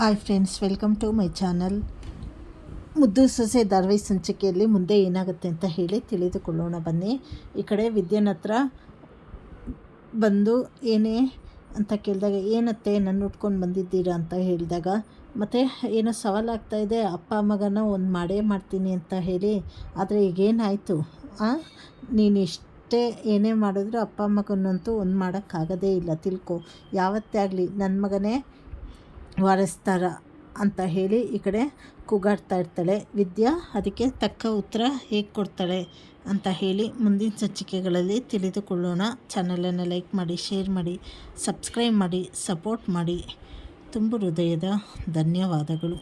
Hi friends welcome to my channel Muddu Sose ಧಾರವಾಹಿ ಸಂಚಿಕೆಯಲ್ಲಿ ಮುಂದೆ ಏನಾಗುತ್ತೆ ಅಂತ ಹೇಳಿ ತಿಳಿದುಕೊಳ್ಳೋಣ. ಬನ್ನಿ, ಈ ಕಡೆ ವಿದ್ಯನ ಹತ್ರ ಬಂದು ಏನೇ ಅಂತ ಕೇಳಿದಾಗ, ಏನತ್ತೆ ನನ್ನ ಉಟ್ಕೊಂಡು ಬಂದಿದ್ದೀರಾ ಅಂತ ಹೇಳಿದಾಗ, ಮತ್ತು ಏನೋ ಸವಾಲಾಗ್ತಾ ಇದೆ, ಅಪ್ಪ ಮಗನ ಒಂದು ಮಾಡೇ ಮಾಡ್ತೀನಿ ಅಂತ ಹೇಳಿ, ಆದರೆ ಈಗೇನಾಯಿತು? ನೀನು ಎಷ್ಟೇ ಏನೇ ಮಾಡಿದ್ರು ಅಪ್ಪ ಮಗನಂತೂ ಒಂದು ಮಾಡೋಕ್ಕಾಗೋದೇ ಇಲ್ಲ, ತಿಳ್ಕೊ. ಯಾವತ್ತೇ ಆಗಲಿ ನನ್ನ ಮಗನೇ ವಾರಿಸ್ತಾರ ಅಂತ ಹೇಳಿ ಈ ಕಡೆ ಕೂಗಾಡ್ತಾ ಇರ್ತಾಳೆ. ವಿದ್ಯಾ ಅದಕ್ಕೆ ತಕ್ಕ ಉತ್ತರ ಹೇಗೆ ಕೊಡ್ತಾಳೆ ಅಂತ ಹೇಳಿ ಮುಂದಿನ ಸಂಚಿಕೆಗಳಲ್ಲಿ ತಿಳಿದುಕೊಳ್ಳೋಣ. ಚಾನಲನ್ನು ಲೈಕ್ ಮಾಡಿ, ಶೇರ್ ಮಾಡಿ, ಸಬ್ಸ್ಕ್ರೈಬ್ ಮಾಡಿ, ಸಪೋರ್ಟ್ ಮಾಡಿ. ತುಂಬ ಹೃದಯದ ಧನ್ಯವಾದಗಳು.